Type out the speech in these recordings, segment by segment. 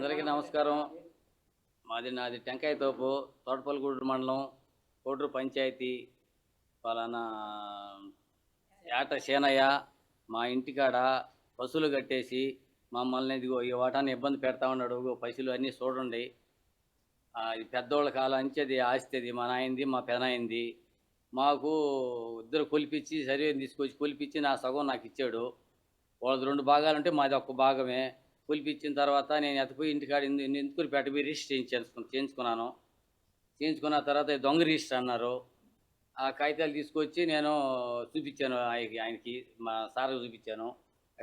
అందరికీ నమస్కారం. మాది నాది టెంకాయ తోపు తోటపల్లిగూడు మండలం కోటూరు పంచాయతీ పలానా ఏట సేనయ్య మా ఇంటికాడ పశువులు కట్టేసి మమ్మల్ని ఇదిగో ఈ వాటాన్ని ఇబ్బంది పెడతా ఉన్నాడు పశువులు అన్నీ చూడండి. అది ఇది పెద్దోళ్ళ కాలం అంచేది ఆస్తిది ఆస్తి అది మా నాయంది మా పెనాయింది మాకు ఇద్దరు కొలిపించి సరివేని తీసుకొచ్చి కొలిపించి నా సగం నాకు ఇచ్చాడు. వాళ్ళది రెండు భాగాలు ఉంటే మాది ఒక్క భాగమే. కొలిపించిన తర్వాత నేను ఎత్తపోయి ఇంటికాడ ఎందుకుని పెట్టబోయి రిజిస్టర్ చేయించుకుని చేయించుకున్నాను. చేయించుకున్న తర్వాత దొంగ రిజిస్టర్ అన్నారు. ఆ కాగితాలు తీసుకొచ్చి నేను చూపించాను ఆయనకి ఆయనకి మా సార్ చూపించాను.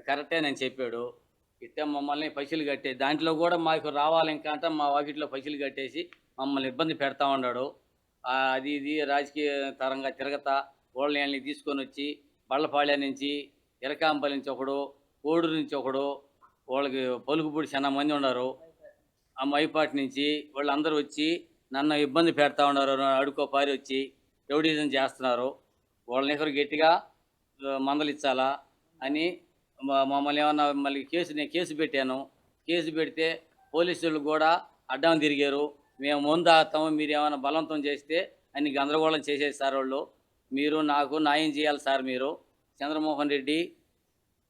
కరెక్టే నేను చెప్పాడు. ఇట్టే మమ్మల్ని పైసలు కట్టే దాంట్లో కూడా మాకు రావాలి ఇంకా అంటే మా వాకిట్లో పైసలు కట్టేసి మమ్మల్ని ఇబ్బంది పెడతా ఉన్నాడు. అది ఇది రాజకీయ తరంగా తిరగతా ఓళ్ళని తీసుకొని వచ్చి బళ్ళపాళ్య నుంచి ఎరకాంపల్లి నుంచి ఒకడు కోడూరు నుంచి ఒకడు వాళ్ళకి పలుకుపూడి చాలా మంది ఉన్నారు. ఆ మైపాటి నుంచి వాళ్ళందరూ వచ్చి నన్ను ఇబ్బంది పెడతా ఉన్నారు అడుకో పారి వచ్చి రౌడీజం చేస్తున్నారు. వాళ్ళని ఎవరు గట్టిగా మందలిచ్చాలా అని మమ్మల్ని ఏమన్నా మళ్ళీ కేసు నేను కేసు పెట్టాను. కేసు పెడితే పోలీసులు కూడా అడ్డం తిరిగారు. మేము ముందు ఆగుతాము మీరు ఏమైనా బలవంతం చేస్తే అన్ని గందరగోళం చేసేది సార్ వాళ్ళు. మీరు నాకు న్యాయం చేయాలి సార్ మీరు. చంద్రమోహన్ రెడ్డి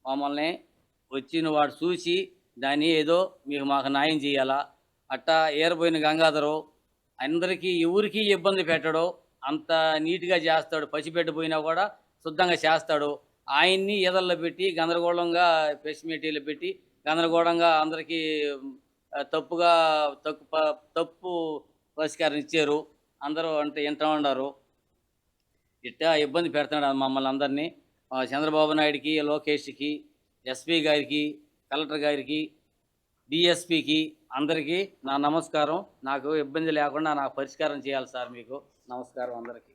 మమ్మల్ని వచ్చిన వాడు చూసి దాన్ని ఏదో మీకు మాకు న్యాయం చేయాలా? అట్టా ఏరబోయిన గంగాధరు అందరికీ ఎవరికి ఇబ్బంది పెట్టడు అంత నీట్గా చేస్తాడు పసిపెట్టిపోయినా కూడా శుద్ధంగా చేస్తాడు. ఆయన్ని ఎదల్లో పెట్టి గందరగోళంగా ప్రెస్ పెట్టి గందరగోళంగా అందరికీ తప్పుగా తప్పు తప్పు పరిష్కారం ఇచ్చారు. అందరూ అంటే వింటూ ఉన్నారు ఇట్టా ఇబ్బంది పెడుతున్నాడు మమ్మల్ని అందరినీ. చంద్రబాబు నాయుడికి లోకేష్కి ఎస్పీ గారికి కలెక్టర్ గారికి డిఎస్పికి అందరికీ నా నమస్కారం. నాకు ఇబ్బంది లేకుండా నాకు పరిష్కారం చేయాలి సార్ మీకు. నమస్కారం అందరికీ.